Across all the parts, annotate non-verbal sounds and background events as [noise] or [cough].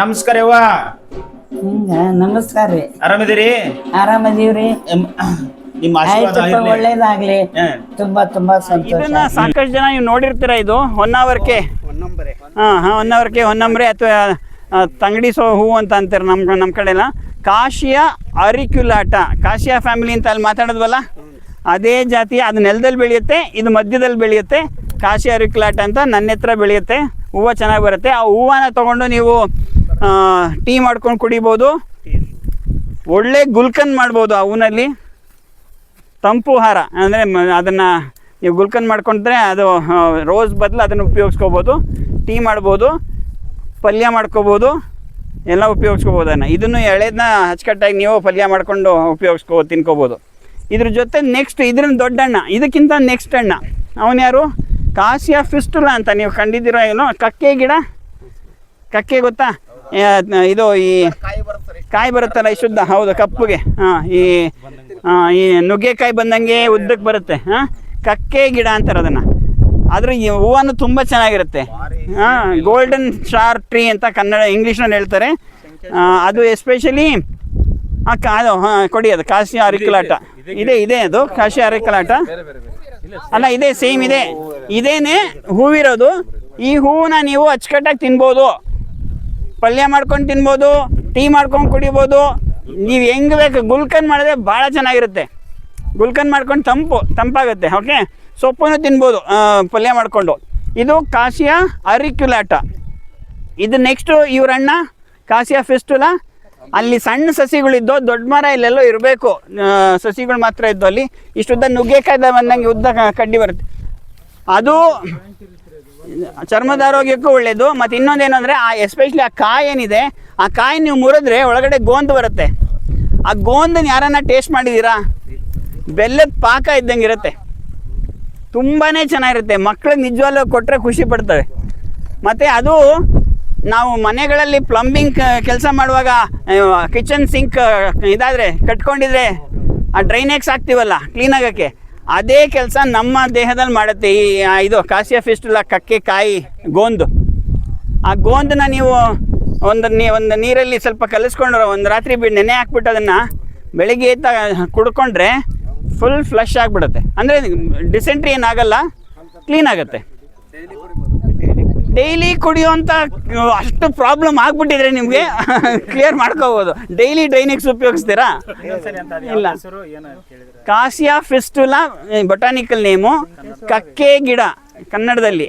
ನಮಸ್ಕಾರ ಯವ್ವ. ಹಿಂಗ ನಮಸ್ಕಾರ ರೀ. ಆರಾಮಿದ್ದೀರಿ? ಆರಾಮದೀವ್ರಿ. ನಿಮ್ಮ ಆಶೀರ್ವಾದ ಆಯ್ತಪ್ಪ ಇರ್ಲಿ. ಒಳ್ಳೇದಾಗ್ಲಿ. ಹ. ತುಂಬಾ ತುಂಬಾ ಸಂತೋಷ. ಇದನ್ನ ಸಾಕಷ್ಟು ಜನ ನೀವು ನೋಡಿರ್ತೀರ ಇದು? ಹೊನ್ನಾವರ್ಕೆ ಹಾ ಹಾ ಹೊನ್ನಾವರ್ಕೆ ಹೊನ್ನಂಬ್ರೆ ಅಥವಾ ತಂಗಡಿ ಸೋ ಹೂ ಅಂತ ಅಂತಾರೆ ನಮ್ಮ ನಮ್ಮ ಕಡೆ ಎಲ್ಲ ಕಾಶಿಯ ಅರಿಕ್ಯುಲಾಟ ಕಾಶಿಯ ಫ್ಯಾಮಿಲಿ ಅಂತ ಅಲ್ಲಿ ಮಾತಾಡೋದ್ವಲ್ಲ? ಅದೇ ಜಾತಿ ಅದು ನೆಲದಲ್ಲಿ ಬೆಳೆಯುತ್ತೆ ಇದು ಮಧ್ಯದಲ್ಲಿ ಬೆಳೆಯುತ್ತೆ. ಕಾಶಿ ಅರಿಕ್ಯುಲಾಟ ಅಂತ ನನ್ನ ಹತ್ರ ಬೆಳೆಯುತ್ತೆ. ಹೂವು ಚೆನ್ನಾಗಿ ಬರುತ್ತೆ. ಆ ಹೂವನ್ನ ತಗೊಂಡು ನೀವು ಟೀ ಮಾಡ್ಕೊಂಡು ಕುಡಿಬೋದು. ಒಳ್ಳೆ ಗುಲ್ಕನ್ ಮಾಡ್ಬೋದು ಆ ಹೂನಲ್ಲಿ ತಂಪು ಹಾರ ಅಂದರೆ ಅದನ್ನು ನೀವು ಗುಲ್ಕನ್ ಮಾಡ್ಕೊಂಡ್ರೆ ಅದು ರೋಸ್ ಬದಲು ಅದನ್ನು ಉಪಯೋಗಿಸ್ಕೋಬೋದು. ಟೀ ಮಾಡ್ಬೋದು, ಪಲ್ಯ ಮಾಡ್ಕೋಬೋದು, ಎಲ್ಲ ಉಪಯೋಗಿಸ್ಕೋಬೋದು ಅದನ್ನು. ಇದನ್ನು ಎಳೆದನ್ನ ಅಚ್ಚುಕಟ್ಟಾಗಿ ನೀವು ಪಲ್ಯ ಮಾಡ್ಕೊಂಡು ಉಪಯೋಗಿಸ್ಕೋ, ತಿನ್ಕೋಬೋದು. ಇದ್ರ ಜೊತೆ ನೆಕ್ಸ್ಟ್ ಇದ್ರಿಂದ ದೊಡ್ಡ ಅಣ್ಣ, ಇದಕ್ಕಿಂತ ನೆಕ್ಸ್ಟ್ ಅಣ್ಣ. ಅವನು ಯಾರು? ಫಿಸ್ಟುಲ ಫಿಸ್ಟುಲಾ ಅಂತ, ನೀವು ಕಂಡಿದ್ದೀರೋ ಏನೋ, ಕಕ್ಕೆ ಗಿಡ? ಕಕ್ಕೆ ಗೊತ್ತಾ? ಇದು ಈ ಕಾಯಿ ಬರುತ್ತಲ್ಲ ಈ ಶುದ್ಧ? ಹೌದು ಕಪ್ಪುಗೆ. ಹಾಂ ಈ ಈ ನುಗ್ಗೆಕಾಯಿ ಬಂದಂಗೆ ಉದ್ದಕ್ಕೆ ಬರುತ್ತೆ. ಹಾಂ ಕಕ್ಕೆ ಗಿಡ ಅಂತಾರೆ ಅದನ್ನು. ಆದ್ರೆ ಈ ಹೂವನ್ನು ತುಂಬ ಚೆನ್ನಾಗಿರುತ್ತೆ. ಹಾಂ ಗೋಲ್ಡನ್ ಸ್ಟಾರ್ ಟ್ರೀ ಅಂತ ಕನ್ನಡ ಇಂಗ್ಲೀಷ್ನಲ್ಲಿ ಹೇಳ್ತಾರೆ. ಅದು ಎಸ್ಪೆಷಲಿ ಅದು ಹಾಂ ಕೊಡಿ ಅದು ಕಾಶಿ ಅರಿಕಲಾಟ. ಇದೆ ಇದೆ ಅದು ಕಾಶಿ ಅರಿಕಲಾಟ. ಅಲ್ಲ ಇದೆ ಸೇಮ್ ಇದೆ. ಇದೇನೆ ಹೂವಿರೋದು. ಈ ಹೂವನ್ನ ನೀವು ಅಚ್ಚುಕಟ್ಟಾಗಿ ತಿನ್ಬೋದು. ಪಲ್ಯ ಮಾಡ್ಕೊಂಡು ತಿನ್ಬೋದು, ಟೀ ಮಾಡ್ಕೊಂಡು ಕುಡಿಬೋದು. ನೀವು ಹೆಂಗೆ ಬೇಕು, ಗುಲ್ಕನ್ ಮಾಡಿದ್ರೆ ಭಾಳ ಚೆನ್ನಾಗಿರುತ್ತೆ. ಗುಲ್ಕನ್ ಮಾಡ್ಕೊಂಡು ತಂಪು, ತಂಪಾಗುತ್ತೆ ಓಕೆ ಸೊಪ್ಪನ್ನು ತಿನ್ಬೋದು ಪಲ್ಯ ಮಾಡಿಕೊಂಡು. ಇದು ಕಾಶಿಯ ಅರಿಕ್ಯುಲಾಟ ಇದು ನೆಕ್ಸ್ಟು ಇವರಣ್ಣ ಫೆಸ್ಟಿವಲ ಫೆಸ್ಟುಲ? ಅಲ್ಲಿ ಸಣ್ಣ ಸಸಿಗಳಿದ್ದು, ದೊಡ್ಡ ಮರ ಇಲ್ಲೆಲ್ಲೋ ಇರಬೇಕು. ಸಸಿಗಳು ಮಾತ್ರ ಇದ್ದು ಅಲ್ಲಿ. ಇಷ್ಟುದ್ದ ನುಗ್ಗೆಕಾಯ್ದ ಬಂದಂಗೆ ಉದ್ದ ಕಡ್ಡಿ ಬರುತ್ತೆ. ಅದು ಚರ್ಮದ ಆರೋಗ್ಯಕ್ಕೂ ಒಳ್ಳೇದು, ಮತ್ತು ಇನ್ನೊಂದೇನು ಅಂದರೆ ಆ ಎಸ್ಪೆಷಲಿ ಆ ಕಾಯಿ ಏನಿದೆ, ಆ ಕಾಯಿ ನೀವು ಮುರಿದ್ರೆ ಒಳಗಡೆ ಗೋಂದು ಬರುತ್ತೆ. ಆ ಗೋಂದನ್ನ ಯಾರನ್ನ ಟೇಸ್ಟ್ ಮಾಡಿದ್ದೀರಾ ಬೆಲ್ಲದ ಪಾಕ ಇದ್ದಂಗೆ ಇರುತ್ತೆ. ತುಂಬಾ ಚೆನ್ನಾಗಿರುತ್ತೆ. ಮಕ್ಳಿಗೆ ನಿಜವಾಗ್ಲೂ ಕೊಟ್ಟರೆ ಖುಷಿ ಪಡ್ತವೆ. ಮತ್ತು ಅದು ನಾವು ಮನೆಗಳಲ್ಲಿ ಪ್ಲಂಬಿಂಗ್ ಕೆಲಸ ಮಾಡುವಾಗ ಕಿಚನ್ ಸಿಂಕ್ ಇದಾದರೆ, ಕಟ್ಕೊಂಡಿದ್ರೆ, ಆ ಡ್ರೈನೇಕ್ಸ್ ಹಾಕ್ತೀವಲ್ಲ ಕ್ಲೀನ್ ಆಗೋಕ್ಕೆ. ಅದೇ ಕೆಲಸ ನಮ್ಮ ದೇಹದಲ್ಲಿ ಮಾಡುತ್ತೆ. ಈ ಇದು ಕಾಸಿಯ ಫಿಸ್ಟುಲ ಕಕ್ಕೆ ಕಾಯಿ ಗೋಂದು. ಆ ಗೋಂದನ್ನ ನೀವು ಒಂದು ನೀ ಒಂದು ನೀರಲ್ಲಿ ಸ್ವಲ್ಪ ಕಲಿಸ್ಕೊಂಡ್ರೆ ಒಂದು ರಾತ್ರಿ ಬಿಟ್ಟು ನೆನೆ ಹಾಕ್ಬಿಟ್ಟು ಅದನ್ನು ಬೆಳಿಗ್ಗೆ ಎದ್ದ ಕುಡ್ಕೊಂಡ್ರೆ ಫುಲ್ ಫ್ಲಶ್ ಆಗಿಬಿಡುತ್ತೆ. ಅಂದರೆ ಡಿಸೆಂಟ್ರಿ ಏನಾಗಲ್ಲ ಕ್ಲೀನ್ ಆಗುತ್ತೆ. ಡೈಲಿ ಕುಡಿಯುವಂಥ ಅಷ್ಟು ಪ್ರಾಬ್ಲಮ್ ಆಗಿಬಿಟ್ಟಿದ್ರೆ ನಿಮಗೆ ಕ್ಲಿಯರ್ [laughs] ಮಾಡ್ಕೋಬೋದು. ಡೈಲಿ ಡೈನಿಕ್ಸ್ ಉಪಯೋಗಿಸ್ತೀರಾ? ಇಲ್ಲ. ಕಾಸಿಯಾ ಫೆಸ್ಟುಲಾ ಬೊಟಾನಿಕಲ್ ನೇಮು ಕಕ್ಕೆ ಗಿಡ, ಕನ್ನಡದಲ್ಲಿ.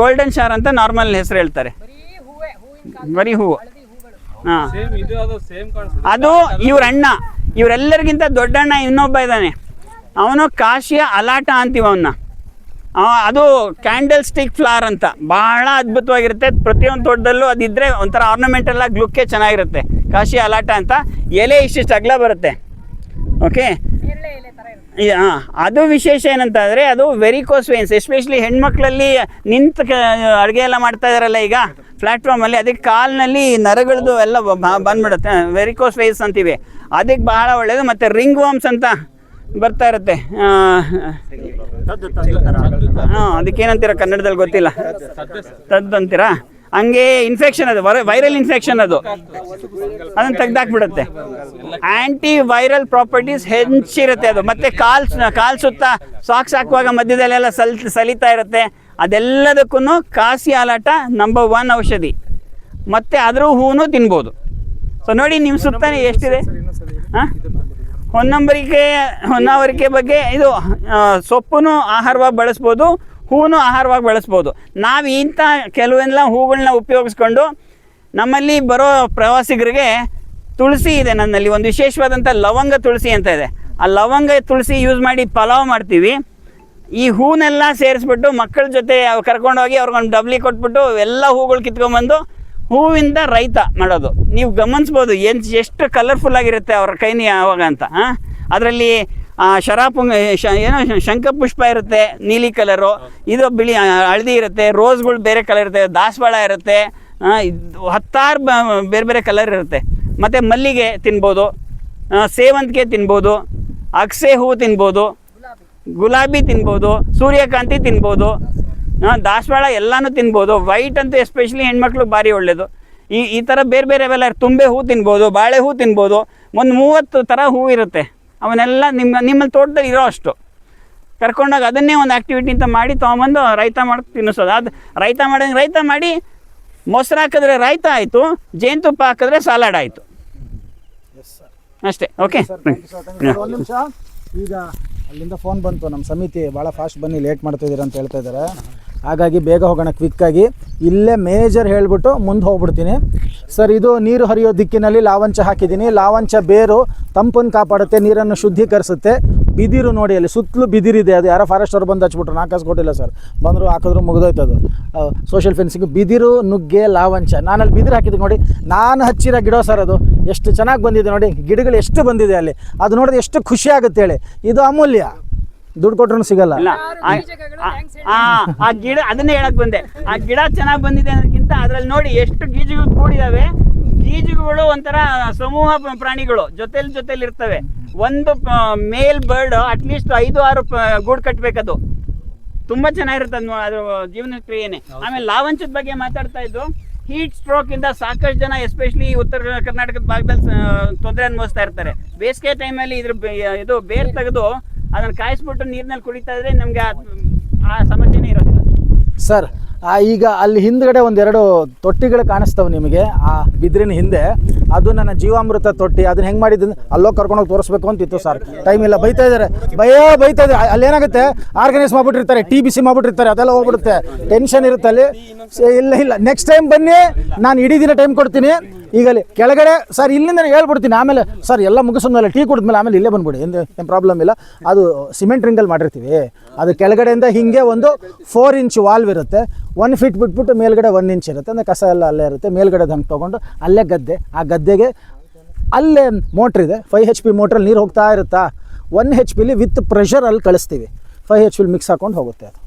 ಗೋಲ್ಡನ್ ಶಾರ್ ಅಂತ ನಾರ್ಮಲ್ ಹೆಸರು ಹೇಳ್ತಾರೆ. ಬರೀ ಹೂವು. ಅದು ಇವ್ರ ಅಣ್ಣ, ಇವರೆಲ್ಲರಿಗಿಂತ ದೊಡ್ಡ ಅಣ್ಣ ಇನ್ನೊಬ್ಬ ಇದ್ದಾನೆ. ಅವನು ಕಾಶಿಯ ಅಲಾಟ ಅಂತೀವ ಅವನ್ನ ಅದು ಕ್ಯಾಂಡಲ್ ಸ್ಟಿಕ್ ಫ್ಲವರ್ ಅಂತ. ಬಹಳ ಅದ್ಭುತವಾಗಿರುತ್ತೆ. ಪ್ರತಿಯೊಂದು ತೋಟದಲ್ಲೂ ಅದಿದ್ರೆ ಒಂಥರ ಆರ್ನಮೆಂಟಲ್ ಎಲ್ಲ ಲುಕ್ಕೇ ಚೆನ್ನಾಗಿರುತ್ತೆ. ಕಾಶಿ ಅಲಾಟ ಅಂತ. ಎಲೆ ಇಷ್ಟಿಷ್ಟು ಅಗಲ ಬರುತ್ತೆ. ಓಕೆ ಹಾಂ ಅದು ವಿಶೇಷ ಏನಂತಂದರೆ ಅದು ವೆರಿಕೋಸ್ ವೇನ್ಸ್ ಎಸ್ಪೆಷಲಿ ಹೆಣ್ಮಕ್ಳಲ್ಲಿ ನಿಂತು ಅಡುಗೆ ಎಲ್ಲ ಮಾಡ್ತಾ ಇದಾರಲ್ಲ ಈಗ ಪ್ಲ್ಯಾಟ್ಫಾರ್ಮಲ್ಲಿ ಅದಕ್ಕೆ ಕಾಲಿನಲ್ಲಿ ನರಗಳದ್ದು ಎಲ್ಲ ಬ- ಬ- ಬಂದ್ಬಿಡುತ್ತೆ. ವೆರಿಕೋಸ್ ವೇನ್ಸ್ ಅಂತೀವಿ. ಅದಕ್ಕೆ ಬಹಳ ಒಳ್ಳೆಯದು ಮತ್ತು ರಿಂಗ್ ವಾಮ್ಸ್ ಅಂತ ಬರ್ತಾ ಇರುತ್ತೆ. ಹಾಂ ಅದಕ್ಕೇನಂತೀರ ಕನ್ನಡದಲ್ಲಿ ಗೊತ್ತಿಲ್ಲ. ತದ್ದು ಅಂತೀರಾ? ಹಂಗೆ ಇನ್ಫೆಕ್ಷನ್ ಅದು ವೈರಲ್ ಇನ್ಫೆಕ್ಷನ್ ಅದು. ಅದನ್ನ ತೆಗ್ದಾಕ್ಬಿಡುತ್ತೆ. ಆಂಟಿ ವೈರಲ್ ಪ್ರಾಪರ್ಟೀಸ್ ಹೆಚ್ಚಿರುತ್ತೆ ಅದು. ಮತ್ತೆ ಕಾಲ್ ಕಾಲ್ ಸುತ್ತ ಸಾಕ್ಸ್ ಹಾಕುವಾಗ ಮಧ್ಯದಲ್ಲೆಲ್ಲ ಸಲ್, ಸಲಿತಾ ಇರುತ್ತೆ. ಅದೆಲ್ಲದಕ್ಕೂ ಕಾಸಿ ಆಲಾಟ ನಂಬರ್ ಒನ್ ಔಷಧಿ. ಮತ್ತೆ ಅದ್ರ ಹೂನು ತಿನ್ಬೋದು. ಸೊ ನೋಡಿ ನಿಮ್ಮ ಸುತ್ತಾನೆ ಎಷ್ಟಿದೆ? ಹಾಂ? ಹೊನ್ನಂಬರಿಕೆ ಹೊನ್ನಾವರಿಕೆ ಬಗ್ಗೆ ಇದು ಸೊಪ್ಪು ಆಹಾರವಾಗಿ ಬಳಸ್ಬೋದು. ಹೂನು ಆಹಾರವಾಗಿ ಬೆಳೆಸ್ಬೋದು. ನಾವು ಇಂಥ ಕೆಲವೆಲ್ಲ ಹೂಗಳನ್ನ ಉಪಯೋಗಿಸ್ಕೊಂಡು ನಮ್ಮಲ್ಲಿ ಬರೋ ಪ್ರವಾಸಿಗರಿಗೆ ತುಳಸಿ ಇದೆ ನನ್ನಲ್ಲಿ. ಒಂದು ವಿಶೇಷವಾದಂಥ ಲವಂಗ ತುಳಸಿ ಅಂತ ಇದೆ. ಆ ಲವಂಗ ತುಳಸಿ ಯೂಸ್ ಮಾಡಿ ಪಲಾವ್ ಮಾಡ್ತೀವಿ. ಈ ಹೂನೆಲ್ಲ ಸೇರಿಸ್ಬಿಟ್ಟು ಮಕ್ಕಳ ಜೊತೆ ಕರ್ಕೊಂಡು ಕರ್ಕೊಂಡೋಗಿ ಅವ್ರಿಗೊಂದು ಡಬ್ಲಿ ಕೊಟ್ಬಿಟ್ಟು ಎಲ್ಲ ಹೂಗಳು ಕಿತ್ಕೊಂಡ್ಬಂದು ಹೂವಿಂದ ರೈತ ಮಾಡೋದು. ನೀವು ಗಮನಿಸ್ಬೋದು ಏನು ಎಷ್ಟು ಕಲರ್ಫುಲ್ ಆಗಿರುತ್ತೆ ಅವ್ರ ಕೈನಿ ಯಾವಾಗ ಅಂತ ಹಾಂ ಅದರಲ್ಲಿ ಶರಾಪುಂಗ ಶ ಏನೋ ಶಂಖಪುಷ್ಪ ಇರುತ್ತೆ ನೀಲಿ ಕಲರು. ಇದು ಬಿಳಿ ಆ, ಹಳದಿ ಇರುತ್ತೆ ರೋಸ್ಗಳು ಬೇರೆ ಕಲರ್ ಇರುತ್ತೆ ದಾಸವಾಳ ಇರುತ್ತೆ ಆ, ಹತ್ತಾರು ಬೇರೆ ಬೇರೆ ಕಲರ್ ಇರುತ್ತೆ. ಮತ್ತು ಮಲ್ಲಿಗೆ ತಿನ್ಬೋದು ಸೇವಂತಿಗೆ ತಿನ್ಬೋದು ಅಕ್ಸೆ ಹೂವು ತಿನ್ಬೋದು ಗುಲಾಬಿ ತಿನ್ಬೋದು ಸೂರ್ಯಕಾಂತಿ ತಿನ್ಬೋದು ಆ, ದಾಸವಾಳ ಎಲ್ಲನೂ ತಿನ್ಬೋದು. ವೈಟ್ ಅಂತೂ ಎಸ್ಪೆಷಲಿ ಹೆಣ್ಮಕ್ಳು ಭಾರಿ ಒಳ್ಳೆಯದು ಈ ಈ ಥರ ಬೇರೆ ಬೇರೆ ಅವೆಲ್ಲ ತುಂಬೆ ಹೂ ತಿನ್ಬೋದು ಬಾಳೆ ಹೂ ತಿನ್ಬೋದು ಒಂದು ಮೂವತ್ತು ಥರ ಹೂ ಇರುತ್ತೆ. ಅವನ್ನೆಲ್ಲ ನಿಮ್ಮ ನಿಮ್ಮಲ್ಲಿ ತೋಟದಲ್ಲಿ ಇರೋ ಅಷ್ಟು. ಕರ್ಕೊಂಡೋಗಿ ಅದನ್ನೇ ಒಂದು ಆ್ಯಕ್ಟಿವಿಟಿ ಅಂತ ಮಾಡಿ ತೊಗೊಂಬಂದು ರೈತ ಮಾಡಿ ತಿನ್ನಿಸೋದು. ಅದು ರೈತ ಮಾಡಿದಂಗೆ ರೈತ ಮಾಡಿ ಮೊಸರು ಹಾಕಿದ್ರೆ ರೈತ ಆಯಿತು ಜೇನುತುಪ್ಪ ಹಾಕಿದ್ರೆ ಸಲಾಡ್ ಆಯಿತು. ಅಷ್ಟೇ ಓಕೆ ಒಂದು ನಿಮಿಷ. ಈಗ ಅಲ್ಲಿಂದ ಫೋನ್ ಬಂತು. ನಮ್ಮ ಸಮಿತಿ ಭಾಳ ಫಾಸ್ಟ್ ಬನ್ನಿ ಲೇಟ್ ಮಾಡ್ತಾ ಇದ್ದೀರಾ ಅಂತ ಹೇಳ್ತಾ ಇದ್ದಾರೆ. ಹಾಗಾಗಿ ಬೇಗ ಹೋಗೋಣ ಕ್ವಿಕ್ಕಾಗಿ ಇಲ್ಲೇ ಮೇಜರ್ ಹೇಳಿಬಿಟ್ಟು ಮುಂದೆ ಹೋಗ್ಬಿಡ್ತೀನಿ. ಸರ್, ಇದು ನೀರು ಹರಿಯೋ ದಿಕ್ಕಿನಲ್ಲಿ ಲಾವಂಚ ಹಾಕಿದ್ದೀನಿ. ಲಾವಂಚ ಬೇರು ತಂಪನ್ನು ಕಾಪಾಡುತ್ತೆ, ನೀರನ್ನು ಶುದ್ಧೀಕರಿಸುತ್ತೆ. ಬಿದಿರು ನೋಡಿ ಅಲ್ಲಿ, ಸುತ್ತಲೂ ಬಿದಿರಿದೆ ಅದು ಯಾರೋ ಫಾರೆಸ್ಟ್ ಅವ್ರು ಬಂದು ಹಚ್ಬಿಟ್ರು. ನಾಲ್ಕು ಕೊಟ್ಟಿಲ್ಲ ಸರ್. ಬಂದರು ಹಾಕಿದ್ರು, ಮುಗಿದೋಯ್ತು ಅದು. ಸೋಷಿಯಲ್ ಫೆನ್ಸಿಂಗ್ ಬಿದಿರು, ನುಗ್ಗೆ, ಲಾವಂಚ. ನಾನಲ್ಲಿ ಬಿದಿರು ಹಾಕಿದ್ದು ನೋಡಿ. ನಾನು ಹಚ್ಚಿರೋ ಗಿಡ ಸರ್ ಅದು. ಎಷ್ಟು ಚೆನ್ನಾಗಿ ಬಂದಿದೆ ನೋಡಿ. ಗಿಡಗಳು ಎಷ್ಟು ಬಂದಿದೆ ಅಲ್ಲಿ. ಅದು ನೋಡಿದ್ರೆ ಎಷ್ಟು ಖುಷಿ ಆಗುತ್ತೆ ಹೇಳಿ. ಇದು ಅಮೂಲ್ಯ. ದುಡ್ಡು ಕೊಟ್ರು ಸಿಗಲ್ಲ. ಇಲ್ಲ. ಆ- ಆ- ಗಿಡ ಅದನ್ನೇ ಹೇಳಕ್ ಬಂದೆ. ಆ ಗಿಡ ಚೆನ್ನಾಗಿ ಬಂದಿದೆ ಅನ್ನೋದಕ್ಕಿಂತ ಅದ್ರಲ್ಲಿ ನೋಡಿ ಎಷ್ಟು ಗೀಜುಗಳು ಕೂಡಿದಾವೆ. ಗೀಜುಗಳು ಒಂಥರ ಸಮೂಹ ಪ್ರಾಣಿಗಳು. ಜೊತೆಲಿ ಜೊತೆಲಿ ಇರ್ತವೆ. ಒಂದು ಮೇಲ್ ಬರ್ಡ್ ಅಟ್ಲೀಸ್ಟ್ ಐದು ಆರು ಪ- ಗೂಡು ಕಟ್ಬೇಕದು. ತುಂಬಾ ಚೆನ್ನಾಗಿರುತ್ತೆ ಅದು ಅದು ಜೀವನ ಕ್ರಿಯೆನೆ. ಆಮೇಲೆ ಲಾವಂಚದ ಬಗ್ಗೆ ಮಾತಾಡ್ತಾ ಇದ್ದು ಹೀಟ್ ಸ್ಟ್ರೋಕ್ ಇಂದ ಸಾಕಷ್ಟು ಜನ ಎಸ್ಪೆಷಲಿ ಉತ್ತರ ಕರ್ನಾಟಕದ ಭಾಗದಲ್ಲಿ ತೊಂದರೆ ಅನುಭವಿಸ್ತಾ ಇರ್ತಾರೆ. ಬೇಸಿಗೆ ಟೈಮಲ್ಲಿ ಇದ್ರ ಇದು ಬೇರ್ ತೆಗೆದು ಅದನ್ನ ಕಾಯಿಸ್ಬಿಟ್ಟು ನೀರಿನಲ್ಲಿ ಕುಡಿತಾ ಇದ್ರೆ ನಮ್ಗೆ ಆ- ಸಮಸ್ಯೆನೇ ಇರೋದಿಲ್ಲ. ಸರ್ ಈಗ ಅಲ್ಲಿ ಹಿಂದ್ಗಡೆ ಒಂದೆರಡು ತೊಟ್ಟಿಗಳು ಕಾಣಿಸ್ತವೆ ನಿಮಗೆ. ಆ ಬಿದ್ರಿನ ಹಿಂದೆ. ಅದು ನನ್ನ ಜೀವಾಮೃತ ತೊಟ್ಟಿ. ಅದನ್ನ ಹೆಂಗೆ ಮಾಡಿದ್ದೀನಿ ಅಲ್ಲೋ ಕರ್ಕೊಂಡೋಗಿ ತೋರಿಸ್ಬೇಕು ಅಂತಿತ್ತು ಸರ್. ಟೈಮ್ ಇಲ್ಲ. ಬೈತಾ ಇದ್ದಾರೆ ಭಯ ಬೈತಾ ಇದ್ದಾರೆ ಅಲ್ಲಿ ಅಲ್ಲೇನಾಗುತ್ತೆ? ಆರ್ಗನೈಸ್ ಮಾಡ್ಬಿಟ್ಟಿರ್ತಾರೆ. ಟಿ ಬಿ ಸಿ ಮಾಡ್ಬಿಟ್ಟಿರ್ತಾರೆ. ಅದೆಲ್ಲ ಹೋಗ್ಬಿಡುತ್ತೆ. ಟೆನ್ಷನ್ ಇರುತ್ತೆ ಅಲ್ಲಿ. ಇಲ್ಲ ಇಲ್ಲ. ನೆಕ್ಸ್ಟ್ ಟೈಮ್ ಬನ್ನಿ. ನಾನು ಇಡೀ ದಿನ ಟೈಮ್ ಕೊಡ್ತೀನಿ. ಈಗ ಅಲ್ಲಿ ಕೆಳಗಡೆ ಸರ್, ಇಲ್ಲಿಂದ ಹೇಳ್ಬಿಡ್ತೀನಿ. ಆಮೇಲೆ ಸರ್, ಎಲ್ಲ ಮುಗಿಸಿದ್ಮೇಲೆ ಟೀ ಕುಡಿದ್ಮೇಲೆ ಆಮೇಲೆ ಇಲ್ಲೇ ಬಂದ್ಬಿಡಿ. ಏನು ಏನು ಪ್ರಾಬ್ಲಮ್ ಇಲ್ಲ. ಅದು ಸಿಮೆಂಟ್ ರಿಂಗಲ್ಲಿ ಮಾಡಿರ್ತೀವಿ. ಅದು ಕೆಳಗಡೆಯಿಂದ ಹಿಂಗೆ ಒಂದು ಫೋರ್ ಇಂಚ್ ವಾಲ್ವ್ ಇರುತ್ತೆ. ಒನ್ ಫೀಟ್ ಬಿಟ್ಬಿಟ್ಟು ಮೇಲ್ಗಡೆ ಒನ್ ಇಂಚ್ ಇರುತ್ತೆ. ಅಂದರೆ ಕಸ ಎಲ್ಲ ಅಲ್ಲೇ ಇರುತ್ತೆ. ಮೇಲ್ಗಡೆ ಹಂಗೆ ತೊಗೊಂಡು ಅಲ್ಲೇ ಗದ್ದೆ. ಆ ಗದ್ದೆಗೆ ಅಲ್ಲೇ ಮೋಟ್ರ್ ಇದೆ. ಫೈವ್ ಹೆಚ್ ಪಿ ಮೋಟ್ರಲ್ಲಿ ನೀರು ಹೋಗ್ತಾ ಇರುತ್ತಾ? ಒನ್ ಹೆಚ್ ಪಿಲಿ ವಿತ್ ಪ್ರೆಷರ್ ಅಲ್ಲಿ ಕಳಿಸ್ತೀವಿ. ಫೈವ್ ಹೆಚ್ ಪಿಲಿ ಮಿಕ್ಸ್ ಹಾಕೊಂಡು ಹೋಗುತ್ತೆ ಅದು.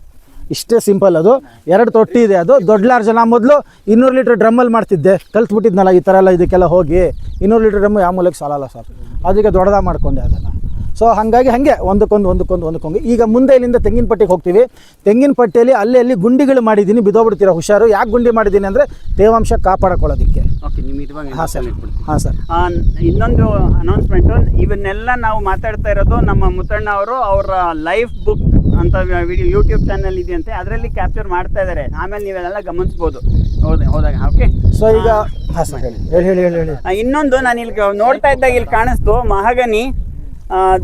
ಇಷ್ಟೇ ಸಿಂಪಲ್ ಅದು. ಎರಡು ತೊಟ್ಟಿ ಇದೆ ಅದು. ದೊಡ್ಡ ಲಾರ್ಜ್ ನಾ ಮೊದಲು ಇನ್ನೂರು ಲೀಟ್ರ್ ಡ್ರಮ್ಮಲ್ಲಿ ಮಾಡ್ತಿದ್ದೆ. ಕಲ್ತ್ಬಿಟ್ಟಿದ್ನಲ್ಲ ಈ ಥರ ಎಲ್ಲ ಇದಕ್ಕೆಲ್ಲ ಹೋಗಿ. ಇನ್ನೂರು ಲೀಟ್ರ್ ಡ್ರಮ್ಮು ಯಾವ ಮೂಲಕ್ಕೆ ಸಾಲಲ್ಲ ಸರ್ ಅದಕ್ಕೆ ದೊಡ್ಡದಾಗಿ ಮಾಡ್ಕೊಂಡೆ ಅದನ್ನು. ಸೊ ಹಾಗಾಗಿ ಹಾಗೆ ಒಂದಕ್ಕೊಂದು ಒಂದಕ್ಕೊಂದು ಒಂದಕ್ಕೊಂದು. ಈಗ ಮುಂದೆ ಇಲ್ಲಿಂದ ತೆಂಗಿನ ಪಟ್ಟಿಗೆ ಹೋಗ್ತೀವಿ. ತೆಂಗಿನ ಪಟ್ಟಿಯಲ್ಲಿ ಅಲ್ಲಿ ಅಲ್ಲಿ ಗುಂಡಿಗಳು ಮಾಡಿದ್ದೀನಿ ಬಿದ್ದೋಗ್ಬಿಡ್ತೀರಾ ಹುಷಾರು. ಯಾಕೆ ಗುಂಡಿ ಮಾಡಿದ್ದೀನಿ ಅಂದರೆ ತೇವಾಂಶ ಕಾಪಾಡ್ಕೊಳ್ಳೋದಕ್ಕೆ. ಓಕೆ ನಿಮ್ಮ ಹಾಂ ಸರ್. ಹಾಂ ಸರ್. ಇನ್ನೊಂದು ಅನೌನ್ಸ್ಮೆಂಟು ಇವನ್ನೆಲ್ಲ ನಾವು ಮಾತಾಡ್ತಾ ಇರೋದು ನಮ್ಮ ಮುತ್ತಣ್ಣ ಅವರು ಅವರ ಲೈಫ್ ಬುಕ್ ಅಂತ ವಿಡಿಯೋ ಯೂಟ್ಯೂಬ್ ಚಾನಲ್ ಇದೆಯಂತೆ ಅದರಲ್ಲಿ ಕ್ಯಾಪ್ಚರ್ ಮಾಡ್ತಾ ಇದ್ದಾರೆ ಆಮೇಲೆ ನೀವೆಲ್ಲ ಗಮನಿಸ್ಬೋದು. ಹೌದಾ ಹೋದಾಗ ಓಕೆ ಸೊ ಈಗ ಹೇಳಿ ಹೇಳಿ ಹೇಳಿ ಇನ್ನೊಂದು ನಾನು ಇಲ್ಲಿ ನೋಡ್ತಾ ಇದ್ದಾಗ ಇಲ್ಲಿ ಕಾಣಿಸ್ತು ಮಹಾಗನಿ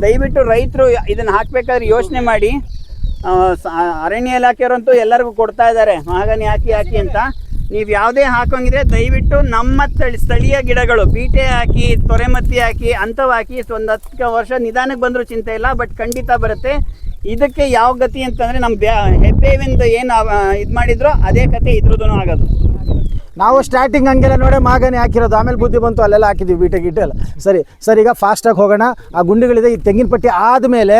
ದಯವಿಟ್ಟು ರೈತರು ಇದನ್ನು ಹಾಕ್ಬೇಕಾದ್ರೆ ಯೋಚನೆ ಮಾಡಿ. ಅರಣ್ಯ ಇಲಾಖೆಯವರಂತೂ ಎಲ್ಲರಿಗೂ ಕೊಡ್ತಾ ಇದ್ದಾರೆ. ಮಹಾಗನಿ ಹಾಕಿ ಹಾಕಿ ಅಂತ. ನೀವು ಯಾವುದೇ ಹಾಕೋಂಗಿದ್ರೆ ದಯವಿಟ್ಟು ನಮ್ಮ ಸ್ಥಳೀಯ ಗಿಡಗಳು, ಬೀಟೆ ಹಾಕಿ, ತೊರೆಮತ್ತಿ ಹಾಕಿ, ಅಂಥವು ಹಾಕಿ, ಒಂದು ಹತ್ತು ವರ್ಷ ನಿಧಾನಕ್ಕೆ ಬಂದರೂ ಚಿಂತೆ ಇಲ್ಲ, ಬಟ್ ಖಂಡಿತ ಬರುತ್ತೆ. ಇದಕ್ಕೆ ಯಾವ ಗತಿ ಅಂತಂದರೆ ನಮ್ಮ ಬ್ಯಾ ಹೆಬ್ಬೇವಿಂದ ಏನು ಇದು ಮಾಡಿದ್ರೋ ಅದೇ ಕತೆ ಇದ್ರದ್ದು ಆಗೋದು. ನಾವು ಸ್ಟಾರ್ಟಿಂಗ್ ಹಂಗೆಲ್ಲ ನೋಡೇ ಮಾಗನೆ ಹಾಕಿರೋದು. ಆಮೇಲೆ ಬುದ್ಧಿ ಬಂತು, ಅಲ್ಲೆಲ್ಲ ಹಾಕಿದ್ವಿ ಬೀಟೆ ಗೀಟೆ ಎಲ್ಲ. ಸರಿ ಸರಿ, ಈಗ ಫಾಸ್ಟಾಗಿ ಹೋಗೋಣ. ಆ ಗುಂಡಿಗಳಿದೆ, ಈ ತೆಂಗಿನ ಪಟ್ಟಿ ಆದಮೇಲೆ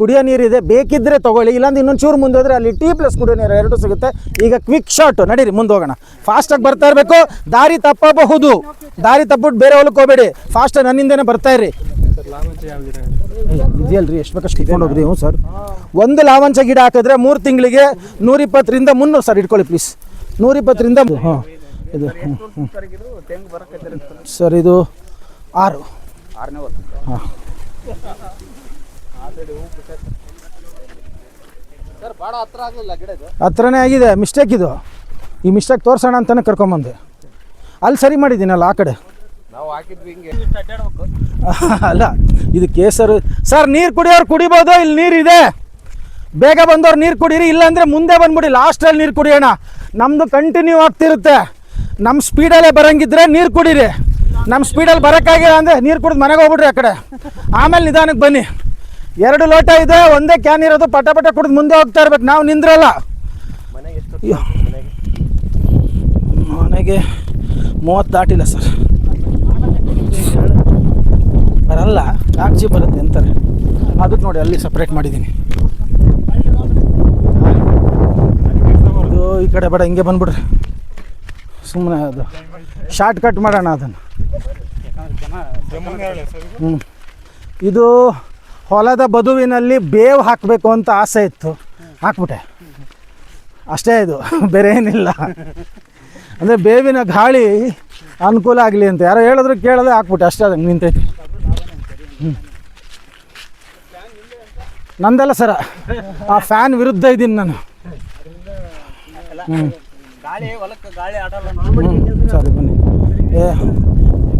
ಕುಡಿಯೋ ನೀರಿದೆ ಬೇಕಿದ್ದರೆ ತೊಗೊಳ್ಳಿ, ಇಲ್ಲಾಂದ್ರೆ ಇನ್ನೊಂದು ಚೂರು ಮುಂದೆ ಹೋದ್ರೆ ಅಲ್ಲಿ ಟಿ ಪ್ಲಸ್ ಕುಡಿಯೋ ನೀರು ಎರಡು ಸಿಗುತ್ತೆ. ಈಗ ಕ್ವಿಕ್ ಶಾಟ್ ನಡೀರಿ, ಮುಂದೆ ಹೋಗೋಣ. ಫಾಸ್ಟಾಗಿ ಬರ್ತಾ ಇರಬೇಕು. ದಾರಿ ತಪ್ಪಬಹುದು. ದಾರಿ ತಪ್ಪಿಬಿಟ್ಟು ಬೇರೆ ಹೊಲಕ್ಕೆ ಹೋಗಬೇಡಿ. ಫಾಸ್ಟ್ ನನ್ನಿಂದನೇ ಬರ್ತಾ ಇರಿ ಇದೆಯಲ್ರಿ ಎಷ್ಟು ಬೇಕಷ್ಟು ಇಟ್ಕೊಂಡು ಹೋಗ್ರಿ ಸರ್. ಒಂದು ಲಾವಂಚ ಗಿಡ ಹಾಕಿದ್ರೆ ಮೂರು ತಿಂಗಳಿಗೆ ನೂರಿಪ್ಪತ್ತರಿಂದ ಮುನ್ನೂರು ಸರ್, ಇಟ್ಕೊಳ್ಳಿ ಪ್ಲೀಸ್ ನೂರಿಪ್ಪತ್ತರಿಂದ ಹಾಂ ಇದು ಸರ್ ಇದು? ಆರು. ಹಾಂ. ಹತ್ರನೇ ಆಗಿದೆ ಮಿಸ್ಟೇಕ್ ಇದು. ಈ ಮಿಸ್ಟೇಕ್ ತೋರ್ಸೋಣ ಅಂತಾನೆ ಕರ್ಕೊಂಬಂದೆ. ಅಲ್ಲಿ ಸರಿ ಮಾಡಿದ್ದೀನಲ್ಲ ಆ ಕಡೆ? [laughs] ಅಲ್ಲ ಇದು ಕೇಸರು. ಸರ್ ನೀರು ಕುಡಿಯೋರು ಕುಡಿಬೋದು ಇಲ್ಲಿ ನೀರಿದೆ? ಬೇಗ ಬಂದವ್ರು ನೀರು ಕುಡೀರಿ, ಇಲ್ಲಾಂದರೆ ಮುಂದೆ ಬಂದ್ಬಿಡಿ ಲಾಸ್ಟಲ್ಲಿ ನೀರು ಕುಡಿಯೋಣ. ನಮ್ಮದು ಕಂಟಿನ್ಯೂ ಆಗ್ತಿರುತ್ತೆ. ನಮ್ಮ ಸ್ಪೀಡಲ್ಲೇ ಬರಂಗಿದ್ರೆ ನೀರು ಕುಡೀರಿ. ನಮ್ಮ ಸ್ಪೀಡಲ್ಲಿ ಬರೋಕ್ಕಾಗಿಲ್ಲ ಅಂದರೆ ನೀರು ಕುಡಿದು ಮನೆಗೆ ಹೋಗ್ಬಿಡ್ರಿ ಆ ಕಡೆ. ಆಮೇಲೆ ನಿಧಾನಕ್ಕೆ ಬನ್ನಿ. ಎರಡು ಲೋಟ ಇದೆ, ಒಂದೇ ಕ್ಯಾನ್ ಇರೋದು, ಪಟ ಪಟ ಕುಡಿದು ಮುಂದೆ ಹೋಗ್ತಾ ಇರ್ಬೇಕು. ನಾವು ನಿಂದ್ರಲ್ಲ. ಮನೆಗೆ ಮೂವತ್ತು ದಾಟಿಲ್ಲ ಸರ್. ಬರಲ್ಲ. ಟಾಕ್ಸಿ ಬರುತ್ತೆ ಅಂತಾರೆ. ಅದಕ್ಕೆ ನೋಡಿ ಅಲ್ಲಿ ಸಪ್ರೇಟ್ ಮಾಡಿದ್ದೀನಿ ಇದು ಈ ಕಡೆ ಬೇಡ, ಹಿಂಗೆ ಬಂದ್ಬಿಡ್ರಿ. ಸುಮ್ಮನೆ ಅದು. ಶಾರ್ಟ್ ಕಟ್ ಮಾಡೋಣ ಅದನ್ನು. ಹ್ಞೂ ಇದು ಹೊಲದ ಬದುವಿನಲ್ಲಿ ಬೇವು ಹಾಕಬೇಕು ಅಂತ ಆಸೆ ಇತ್ತು. ಹಾಕ್ಬಿಟ್ಟೆ. ಅಷ್ಟೇ ಇದು. ಬೇರೆ ಏನಿಲ್ಲ. ಅಂದರೆ ಬೇವಿನ ಗಾಳಿ ಅನುಕೂಲ ಆಗಲಿ ಅಂತ. ಯಾರೋ ಹೇಳಿದ್ರು ಕೇಳದೆ ಹಾಕ್ಬಿಟ್ಟೆ. ಅಷ್ಟೇ ಅದಂಗೆ ನಿಂತೈತಿ. ಹ್ಞೂ ನಂದಲ್ಲ ಸರ. ಆ ಫ್ಯಾನ್ ವಿರುದ್ಧ ಇದ್ದೀನಿ ನಾನು. ಗಾಳಿ ಹೊಲಕ್ಕೆ ಗಾಳಿ ಆಡಲ್ಲ. ಹ್ಞೂ ಸರಿ ಬನ್ನಿ. ಏ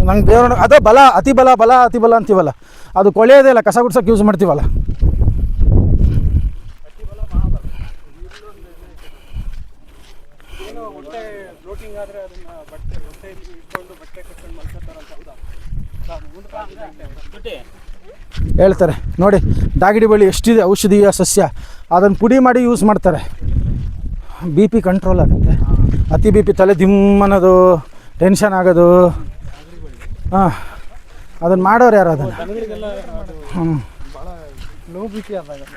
ನಂಗೆ ದೇವ್ರ ಅದ ಬಲ ಅತಿ ಬಲ ಬಲ ಅತಿ ಬಲ ಅಂತೀವಲ್ಲ. ಅದು ಕೊಳೆಯೋದೇ ಇಲ್ಲ ಕಸ ಗುಡ್ಸೋಕೆ ಯೂಸ್ ಮಾಡ್ತೀವಲ್ಲ. ಹೇಳ್ತಾರೆ. ನೋಡಿ ದಾಗಿಡಿ ಬಳ್ಳಿ ಎಷ್ಟಿದೆ ಔಷಧೀಯ ಸಸ್ಯ. ಅದನ್ನು ಪುಡಿ ಮಾಡಿ ಯೂಸ್ ಮಾಡ್ತಾರೆ. ಬಿ ಪಿ ಕಂಟ್ರೋಲ್ ಆಗುತ್ತೆ. ಅತಿ ಬಿ ಪಿ ತಲೆ ದಿಮ್ ಅನ್ನೋದು ಟೆನ್ಷನ್ ಆಗೋದು. ಹಾಂ ಅದನ್ನು ಮಾಡೋರು ಯಾರು ಅದನ್ನು? ಹ್ಞೂ ಕೇಳಲ್ಲ ನೋಡಿ.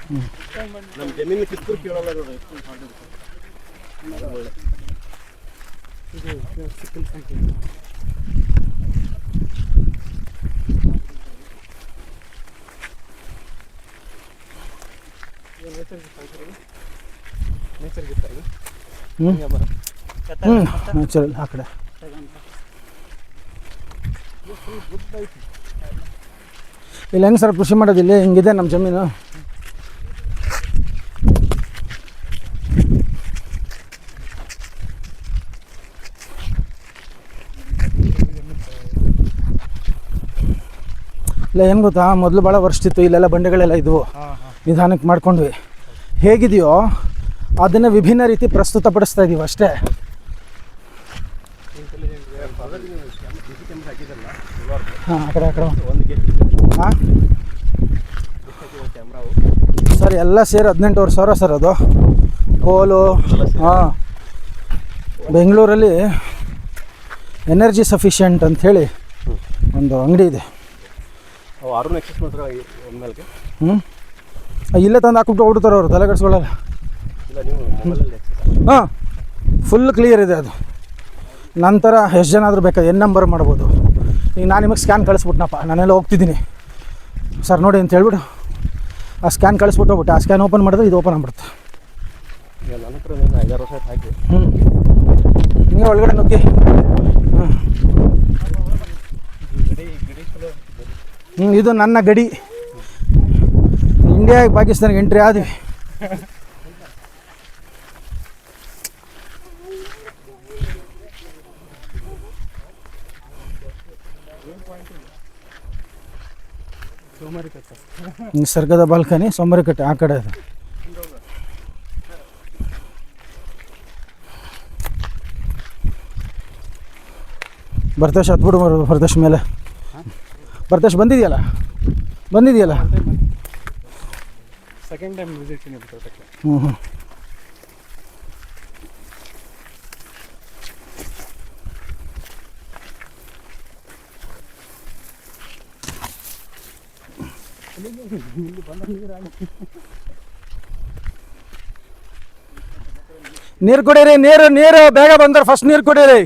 ಹ್ಞೂ ಹ್ಞೂ ನ್ಯಾಚುರಲ್ ಆ ಕಡೆ. ಇಲ್ಲಿ ಹೆಂಗೆ ಸರ್ ಕೃಷಿ ಮಾಡೋದಿಲ್ಲ ಹಿಂಗಿದೆ ನಮ್ಮ ಜಮೀನು. ಇಲ್ಲ ಏನು ಗೊತ್ತಾ? ಮೊದಲು ಭಾಳ ವರ್ಷಿತ್ತು ಇಲ್ಲೆಲ್ಲ ಬಂಡೆಗಳೆಲ್ಲ ಇದ್ವು. ನಿಧಾನಕ್ಕೆ ಮಾಡ್ಕೊಂಡ್ವಿ. ಹೇಗಿದೆಯೋ ಅದನ್ನು ವಿಭಿನ್ನ ರೀತಿ ಪ್ರಸ್ತುತಪಡಿಸ್ತಾ ಇದೀವಿ ಅಷ್ಟೇ. ಹಾಂ ಆ ಕಡೆ ಆ ಕಡೆ ಹಾಂ ಸರ್ ಎಲ್ಲ ಸೇರಿ ಹದಿನೆಂಟುವರೆ ಸಾವಿರ ಸರ್ ಅದು. ಕೋಲು ಹಾಂ. ಬೆಂಗಳೂರಲ್ಲಿ ಎನರ್ಜಿ ಸಫಿಷಿಯೆಂಟ್ ಹೇಳಿ ಒಂದು ಅಂಗಡಿ ಇದೆ. ಹ್ಞೂ ಇಲ್ಲೇ ತಂದು ಹಾಕ್ಬಿಟ್ಟು ಹೊಡ್ತಾರೆ ಅವರು ತಲೆ ಕೆಡಿಸ್ಕೊಳ್ಳಲ್ಲ ಇಲ್ಲ ನೀವು ಮೊಬೈಲಲ್ಲಿ ಎಕ್ಸಸ್ ಹಾಂ ಫುಲ್ ಕ್ಲಿಯರ್ ಇದೆ ಅದು. ನಂತರ ಎಷ್ಟು ಜನ ಆದರೂ ಬೇಕಾದ್ರೆ ಎನ್ ನಂಬರ್ ಮಾಡ್ಬೋದು. ಈಗ ನಾನು ನಿಮಗೆ ಸ್ಕ್ಯಾನ್ ಕಳಿಸ್ಬಿಟ್ನಪ್ಪ ನಾನೆಲ್ಲ ಹೋಗ್ತಿದ್ದೀನಿ. ಸರ್ ನೋಡಿ ಅಂತ ಹೇಳ್ಬಿಟ್ಟು ಆ ಸ್ಕ್ಯಾನ್ ಕಳಿಸ್ಬಿಟ್ಟು ಹೋಗ್ಬಿಟ್ಟು ಆ ಸ್ಕ್ಯಾನ್ ಓಪನ್ ಮಾಡಿದ್ರೆ ಇದು ಓಪನ್ ಆಗ್ಬಿಡುತ್ತೆ. ಹ್ಞೂ ನೀವು ಒಳಗಡೆ ನುಗ್ಗಿ. ಹ್ಞೂ ಹ್ಞೂ ಇದು ನನ್ನ ಗಡಿ. ಇಂಡಿಯಾಗೆ ಪಾಕಿಸ್ತಾನಿಗೆ ಎಂಟ್ರಿ ಆದ್ವಿ. ನಿಸರ್ಗದ ಬಾಲ್ಕನಿ ಸೋಮರಿಕಟ್ಟೆ ಆ ಕಡೆ ಅದು. ಭರತೇಶ್ ಹತ್ಬಿಡು ಭರತೇಶ್ ಮೇಲೆ. ಭರ್ತೇಶ್ ಬಂದಿದೆಯಲ್ಲ? ಬಂದಿದೆಯಲ್ಲ? ಸೆಕೆಂಡ್ ಟೈಮ್ ವಿಸಿಟ್ ಹ್ಞೂ ಹ್ಞೂ ಹ್ಞೂ ನೀರು ಕುಡೀರಿ ನೀರು ನೀರು ಬೇಗ ಬಂದ್ರೆ ಫಸ್ಟ್ ನೀರು ಕುಡೀರಿ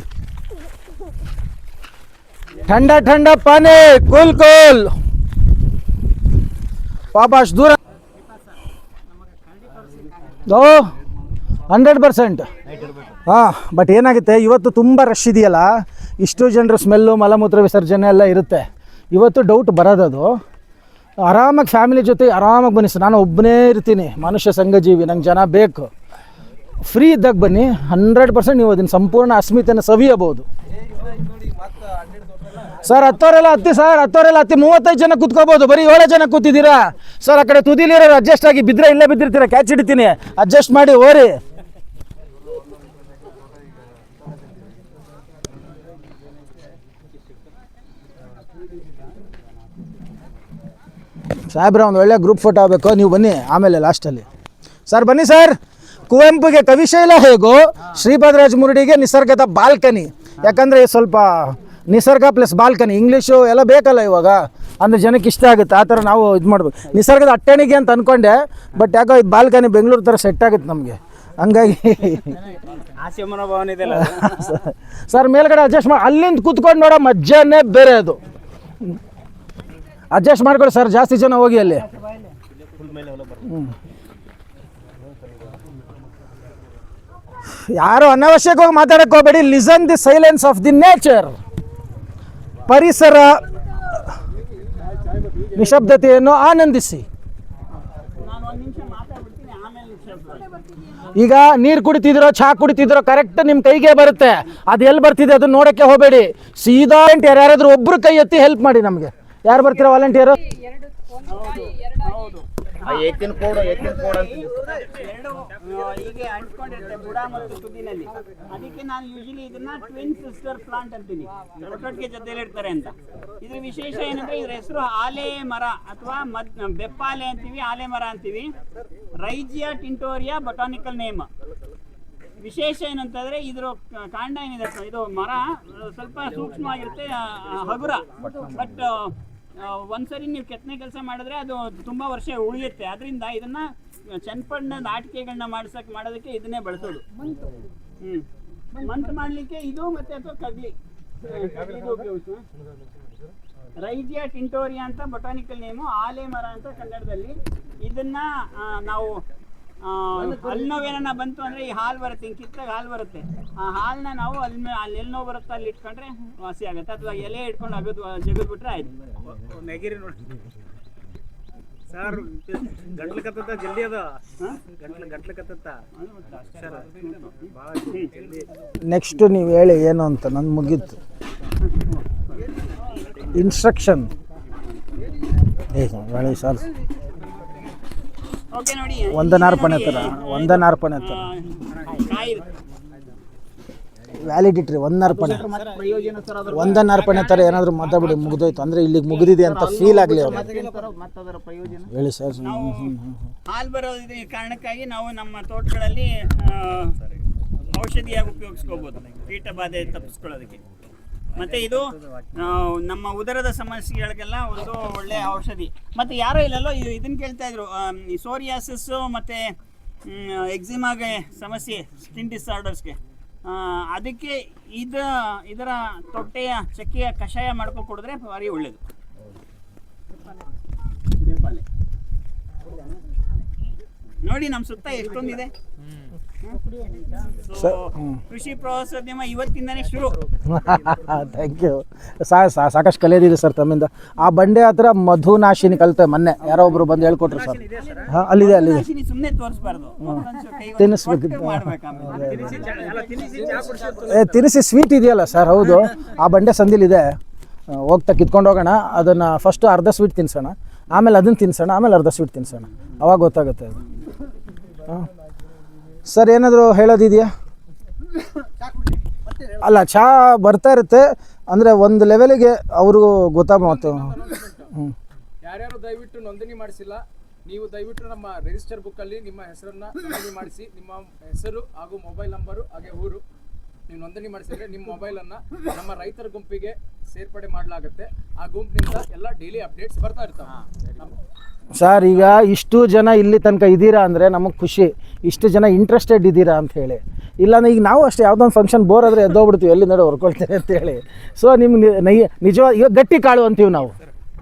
ठंडा ठंडा पानी कूल कूल ಪಾಪ ಅಷ್ಟು ದೂರ ಓ ಹಂಡ್ರೆಡ್ ಪರ್ಸೆಂಟ್ ಹಾಂ ಬಟ್ ಏನಾಗುತ್ತೆ ಇವತ್ತು ತುಂಬ ರಶ್ ಇದೆಯಲ್ಲ ಇಷ್ಟು ಜನರು ಸ್ಮೆಲ್ಲು ಮಲಮೂತ್ರ ವಿಸರ್ಜನೆ ಎಲ್ಲ ಇರುತ್ತೆ ಇವತ್ತು ಡೌಟ್ ಬರೋದದು ಆರಾಮಾಗಿ ಫ್ಯಾಮಿಲಿ ಜೊತೆ ಆರಾಮಾಗಿ ಬನ್ನಿ ಸರ್. ನಾನು ಒಬ್ಬನೇ ಇರ್ತೀನಿ. ಮನುಷ್ಯ ಸಂಘಜೀವಿ. ನಂಗೆ ಜನ ಬೇಕು. ಫ್ರೀ ಇದ್ದಾಗ ಬನ್ನಿ. ಹಂಡ್ರೆಡ್ ಪರ್ಸೆಂಟ್ ನೀವು ಅದನ್ನು ಸಂಪೂರ್ಣ ಅಸ್ಮಿತೆಯನ್ನು ಸವಿಯಬಹುದು. ಸರ್ ಹತ್ತೋರೆಲ್ಲ ಹತ್ತಿ ಸರ್ ಹತ್ತೋರೆಲ್ಲ ಹತ್ತಿ. ಮೂವತ್ತೈದು ಜನ ಕೂತ್ಕೋಬೋದು. ಬರೀ ಏಳು ಜನ ಕೂತಿದ್ದೀರಾ? ಸರ್ ಆ ಕಡೆ ತುದಿಲಿರೋರು ಅಡ್ಜಸ್ಟ್ ಆಗಿ ಬಿದ್ದರೆ ಇಲ್ಲೇ ಬಿದ್ದಿರ್ತೀರಾ? ಕ್ಯಾಚ್ ಹಿಡಿತೀನಿ. ಅಡ್ಜಸ್ಟ್ ಮಾಡಿ, ಓರಿ. ಸಾಹೇಬ್ರ ಒಂದು ಒಳ್ಳೆ ಗ್ರೂಪ್ ಫೋಟೋ ಆಗಬೇಕು. ನೀವು ಬನ್ನಿ ಆಮೇಲೆ ಲಾಸ್ಟಲ್ಲಿ ಸರ್ ಬನ್ನಿ ಸರ್ ಕುವೆಂಪುಗೆ ಕವಿಶೈಲ ಹೇಗೋ ಶ್ರೀಪಾದರಾಜ ಮುರುಡಿಗೆ ನಿಸರ್ಗದ ಬಾಲ್ಕನಿ ಯಾಕಂದರೆ ಸ್ವಲ್ಪ ನಿಸರ್ಗ ಪ್ಲಸ್ ಬಾಲ್ಕನಿ ಇಂಗ್ಲೀಷು ಎಲ್ಲ ಬೇಕಲ್ಲ ಇವಾಗ. ಅಂದರೆ ಜನಕ್ಕೆ ಇಷ್ಟ ಆಗುತ್ತೆ. ಆ ಥರ ನಾವು ಇದು ಮಾಡ್ಬೇಕು. ನಿಸರ್ಗದ ಅಟ್ಟಣಿಗೆ ಅಂತ ಅಂದ್ಕೊಂಡೆ ಬಟ್ ಯಾಕೋ ಇದು ಬಾಲ್ಕನಿ ಬೆಂಗಳೂರು ಥರ ಸೆಟ್ ಆಗುತ್ತೆ ನಮಗೆ. ಹಂಗಾಗಿ ಸರ್ [laughs] ಮೇಲ್ಗಡೆ ಅಡ್ಜಸ್ಟ್ ಮಾಡಿ ಅಲ್ಲಿಂದ ಕೂತ್ಕೊಂಡು ನೋಡೋ ಮಜ್ಜಾನೇ ಬೇರೆ ಅದು. ಅಡ್ಜಸ್ಟ್ ಮಾಡ್ಕೊಳ್ಳಿ ಸರ್ ಜಾಸ್ತಿ ಜನ ಹೋಗಿ ಅಲ್ಲಿ. ಹ್ಞೂ ಯಾರು ಅನಾವಶ್ಯಕವಾಗಿ ಮಾತಾಡಕ್ಕೆ ಹೋಗಬೇಡಿ. Listen the silence of the nature ಪರಿಸರ ನಿಶಬ್ದತೆಯನ್ನು ಆನಂದಿಸಿ. ಈಗ ನೀರು ಕುಡಿತಿದ್ರೋ ಚಹಾ ಕುಡಿತಿದ್ರೋ ಕರೆಕ್ಟ್ ನಿಮ್ಮ ಕೈಗೆ ಬರುತ್ತೆ. ಅದು ಎಲ್ಲಿ ಬರ್ತಿದೆ, ಅದನ್ನ ನೋಡಕ್ಕೆ ಹೋಗಬೇಡಿ. ಸೀದಾ ಎಂಟು ಯಾರಾದ್ರೂ ಒಬ್ರು ಕೈ ಎತ್ತಿ ಹೆಲ್ಪ್ ಮಾಡಿ ನಮಗೆ. ಯಾರು ಬರ್ತೀರಾ ವಾಲಂಟಿಯರು ಎರಡು ಆ, ಹೀಗೆ ಅಂಟ್ಕೊಂಡಿರುತ್ತೆ ಬುಡ ಮತ್ತು ತುದಿನಲ್ಲಿ. ಅದಕ್ಕೆ ನಾನು ಯೂಶಲಿ ಇದನ್ನ ಟ್ವಿನ್ ಸಿಸ್ಟರ್ ಪ್ಲಾಂಟ್ ಅಂತೀನಿ. ಒಟ್ಟೊಟ್ಟಿಗೆ ಜೊತೆಲಿ ಇರ್ತಾರೆ ಅಂತ. ಇದ್ರ ವಿಶೇಷ ಏನಂದ್ರೆ ಇದ್ರ ಹೆಸರು ಆಲೆ ಮರ ಅಥವಾ ಮದ್ ಬೆಪ್ಪಾಲೆ ಅಂತೀವಿ ಆಲೆ ಮರ ಅಂತೀವಿ. ರೈಜಿಯಾ ಟಿಂಟೋರಿಯಾ ಬಟಾನಿಕಲ್ ನೇಮ್ ವಿಶೇಷ ಏನಂತಂದ್ರೆ ಇದ್ರ ಕ- ಕಾಂಡ ಏನಿದೆ ಇದು ಮರ ಸ್ವಲ್ಪ ಸೂಕ್ಷ್ಮವಾಗಿರುತ್ತೆ ಹಗುರ. ಬಟ್ ಒಂದ್ಸರಿ ನೀವು ಕೆತ್ತನೆ ಕೆಲಸ ಮಾಡಿದ್ರೆ ಅದು ತುಂಬಾ ವರ್ಷ ಉಳಿಯುತ್ತೆ. ಅದರಿಂದ ಇದನ್ನ ಚನ್ಪಣ್ಣ ಆಟಿಕೆಗಳನ್ನ ಮಾಡ್ಸಕ್ ಮಾಡೋದಕ್ಕೆ ಇದನ್ನೇ ಬಳಸೋದು. ಹ್ಮ್. ಮಂತ್ ಮಾಡ್ಲಿಕ್ಕೆ ಇದು ಮತ್ತೆ ಅಥವಾ ಕಗ್ಲಿ ರೈಜಿಯಾ ಟಿಂಟೋರಿಯಾ ಅಂತ ಬೊಟಾನಿಕಲ್ ನೇಮು ಆಲೆ ಮರ ಅಂತ ಕನ್ನಡದಲ್ಲಿ. ಇದನ್ನ ನಾವು ಆ, ಹಲ್ನೋವೇನ ಬಂತು ಅಂದ್ರೆ ಈ ಹಾಲು ಬರುತ್ತೆ ಹಿಂಗೆ ಕಿತ್ತಾಗ ಹಾಲು ಬರುತ್ತೆ. ಆ ಹಾಲನ್ನ ನಾವು ಅಲ್ಲಿ ಅಲ್ಲಿ ಎಲ್ಲಿ ನೋವು ಬರುತ್ತೆ ಅಲ್ಲಿ ಇಟ್ಕೊಂಡ್ರೆ ವಾಸಿ ಆಗುತ್ತೆ. ಅಥವಾ ಎಲೆ ಇಟ್ಕೊಂಡು ಅಗದು ಜಗದ್ ಬಿಟ್ರೆ ಆಯ್ತು ನೆಗಿರಿ ನೋಡಿ. ಸರ್ ಗಂಟ್ಲು ಕತ್ತತ್ತ? ಜಲ್ದಿ ಅದ? ಗಂಟ್ಲು ಗಂಟ್ಲು ಕತ್ತತ್ತ? ನೆಕ್ಸ್ಟ್ ನೀವು ಹೇಳಿ ಏನು ಅಂತ ನನ್ನ ಮುಗೀತು. ಇನ್ಸ್ಟ್ರಕ್ಷನ್ ಏ ಹೇಳಿ ಸರ್. ಓಕೆ ನೋಡಿ. ಒಂದನಾರ್ಪಣೆ ಥರ ಆ, ಒಂದನಾರ್ಪಣೆ ವ್ಯಾಲಿಡಿಟಿ ಸರ್ ಅದರ ವಂದನಾರ್ಪಣೆ ಥರ ಏನಾದರೂ ಮಾತಾಡ್ಬಿಡಿ ಮುಗಿದೋಯ್ತು. ಅಂದರೆ ಇಲ್ಲಿಗೆ ಮುಗಿದಿದೆ ಅಂತ ಫೀಲ್ ಆಗಲಿ ಅವರು ಹೇಳಿ ಸರ್ ಹಾಲು ಬರೋದ್ರ ಕಾರಣಕ್ಕಾಗಿ ನಾವು ನಮ್ಮ ತೋಟಗಳಲ್ಲಿ ಔಷಧಿಯಾಗಿ ಉಪಯೋಗಿಸ್ಕೋಬೋದು. ಕೀಟ ಬಾಧೆ ತಪ್ಪಿಸ್ಕೊಳ್ಳೋದಕ್ಕೆ. ಮತ್ತೆ ಇದು ನಮ್ಮ ಉದರದ ಸಮಸ್ಯೆಗಳಿಗೆಲ್ಲ ಒಂದು ಒಳ್ಳೆ ಔಷಧಿ. ಮತ್ತೆ ಯಾರೋ ಇಲ್ಲಲ್ಲೋ ಇದನ್ನ ಕೇಳ್ತಾ ಇದ್ರು ಸೋರಿಯಾಸಿಸ್ ಮತ್ತೆ ಎಕ್ಸಿಮಾಗೆ ಸಮಸ್ಯೆ ಸ್ಕಿನ್ ಡಿಸಾರ್ಡರ್ಸ್ಗೆ ಅದಕ್ಕೆ ಇದ, ಇದರ ತೊಟ್ಟೆಯ, ಚಕ್ಕೆಯ ಕಷಾಯ ಮಾಡ್ಕೊಂಡು ಕುಡಿದ್ರೆ ಭಾರಿ ಒಳ್ಳೇದು. ನೋಡಿ ನಮ್ಮ ಸುತ್ತ ಎಷ್ಟೊಂದಿದೆ. ಕೃಷಿ ಪ್ರವಾಸೋದ್ಯಮ ಇವತ್ತಿಂದನೇ ಶುರು. [laughs] ಥ್ಯಾಂಕ್ ಯು ಸಾ ಸಾಕಷ್ಟು ಕಲಿಯೋದಿದೆ ಸರ್ ತಮ್ಮಿಂದ. ಆ ಬಂಡೆ ಹತ್ರ ಮಧುನಾಶಿನಿ ಕಲಿತೆ ಮೊನ್ನೆ. ಯಾರೋ ಒಬ್ರು ಬಂದು ಹೇಳ್ಕೊಟ್ರು ಸರ್. ಹಾಂ ಅಲ್ಲಿದೆ ಅಲ್ಲಿದೆ. ಸುಮ್ಮನೆ ತೋರಿಸ್ಬಾರ್ದು. ತಿನ್ನಿಸ್ಬೇಕು. ಏ ತಿರ್ಸಿ ಸ್ವೀಟ್ ಇದೆಯಲ್ಲ ಸರ್ ಹೌದು. ಆ ಬಂಡೆ ಸಂದಿಲಿದೆ. ಹೋಗ್ತಾ ಕಿತ್ಕೊಂಡು ಹೋಗೋಣ. ಅದನ್ನು ಫಸ್ಟು ಅರ್ಧ ಸ್ವೀಟ್ ತಿನ್ಸೋಣ. ಆಮೇಲೆ ಅದನ್ನು ತಿನ್ಸೋಣ ಆಮೇಲೆ ಅರ್ಧ ಸ್ವೀಟ್ ತಿನ್ಸೋಣ. ಅವಾಗ ಗೊತ್ತಾಗುತ್ತೆ ಅದು. ಹಾಂ. ಸರ್, ಏನಾದರೂ ಹೇಳೋದಿದೆಯಾ? ಅಲ್ಲ ಚಹಾ ಬರ್ತಾ ಇರುತ್ತೆ. ಅಂದರೆ ಒಂದು ಲೆವೆಲಿಗೆ ಅವ್ರಿಗೂ ಗೊತ್ತಾಗುತ್ತೆ ಹ್ಞೂ ಯಾರ್ಯಾರು ದಯವಿಟ್ಟು ನೋಂದಣಿ ಮಾಡಿಸಿಲ್ಲ, ನೀವು ದಯವಿಟ್ಟು ನಮ್ಮ ರಿಜಿಸ್ಟರ್ ಬುಕ್ ಅಲ್ಲಿ ನಿಮ್ಮ ಹೆಸರನ್ನ ನೋಂದಣಿ ಮಾಡಿಸಿ, ನಿಮ್ಮ ಹೆಸರು ಹಾಗೂ ಮೊಬೈಲ್ ನಂಬರು ಹಾಗೆ ಊರು. ನೀವು ನೋಂದಣಿ ಮಾಡಿಸಿದ್ರೆ ನಿಮ್ಮ ಮೊಬೈಲನ್ನು ಅನ್ನ ನಮ್ಮ ರೈತರ ಗುಂಪಿಗೆ ಸೇರ್ಪಡೆ ಮಾಡಲಾಗುತ್ತೆ. ಆ ಗುಂಪಿನಿಂದ ಎಲ್ಲ ಡೈಲಿ ಅಪ್ಡೇಟ್ಸ್ ಬರ್ತಾ ಇರ್ತಾವೆ. ಸರ್. ಈಗ ಇಷ್ಟು ಜನ ಇಲ್ಲಿ ತನಕ ಇದ್ದೀರಾ ಅಂದರೆ ನಮಗೆ ಖುಷಿ. ಇಷ್ಟು ಜನ ಇಂಟ್ರೆಸ್ಟೆಡ್ ಇದ್ದೀರಾ ಅಂತ ಹೇಳಿ. ಇಲ್ಲಾಂದ್ರೆ ಈಗ ನಾವು ಅಷ್ಟೇ ಯಾವುದೋ ಒಂದು ಫಂಕ್ಷನ್ ಬೋರ್ ಆದರೆ ಎದ್ದೋಗ್ಬಿಡ್ತೀವಿ. ಎಲ್ಲಿ ನಡೆ ಹೊರ್ಕೊಳ್ತೇವೆ ಅಂತ ಹೇಳಿ. ಸೊ ನಿಮ್ಗೆ ನೈ ನಿಜವಾಗ ಇವಾಗ ಗಟ್ಟಿ ಕಾಳು ಅಂತೀವಿ ನಾವು.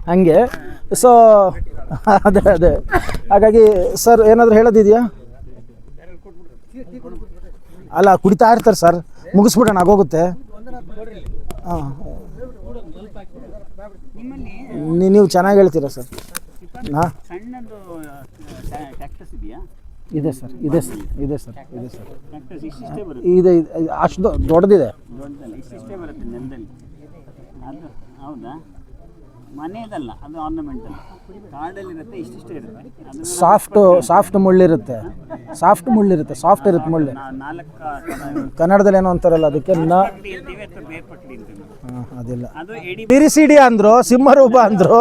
ಹಾಗೆ. ಸೊ ಅದೇ ಅದೇ. ಹಾಗಾಗಿ ಸರ್ ಏನಾದರೂ ಹೇಳೋದಿದೆಯಾ? ಅಲ್ಲ ಕುಡಿತಾ ಇರ್ತಾರೆ ಸರ್ ಮುಗಿಸ್ಬಿಡೋಣ, ಆಗೋಗುತ್ತೆ. ಹಾಂ. ನೀವು ಚೆನ್ನಾಗಿ ಹೇಳ್ತೀರಾ ಸರ್? ಹಾಂ. ಇದೆ ಸರ್ ಇದೆ ಸರ್ ಇದೆ ಸರ್ ಇದೆ ಸರ್. ಇದೆ ಅಷ್ಟು ದೊಡ್ಡದಿದೆ. ಹೌದಾ? ಮನೆಯದಲ್ಲ ಅದು ಆರ್ನಮೆಂಟ್ ಕಾಡಲ್ಲಿ ಇರುತ್ತೆ ಇಷ್ಟಿಷ್ಟೇ ಇರುತ್ತೆ. ಸಾಫ್ಟ್ ಸಾಫ್ಟ್ ಮುಳ್ಳಿರುತ್ತೆ. ಸಾಫ್ಟ್ ಮುಳ್ಳಿರುತ್ತೆ ಸಾಫ್ಟ್ ಇರುತ್ತೆ ಮುಳ್ಳು. ನಾಲ್ಕು ಕನ್ನಡದಲ್ಲಿ ಏನೋ ಅಂತಾರಲ್ಲ ಅದಕ್ಕೆ ನ ಹಾಂ ಅದಿಲ್ಲ. ಅದು ಎಡಿ ಪಿರಿಸಿಡಿ ಅಂದರು ಸಿಂಹರೂಪ ಅಂದರು.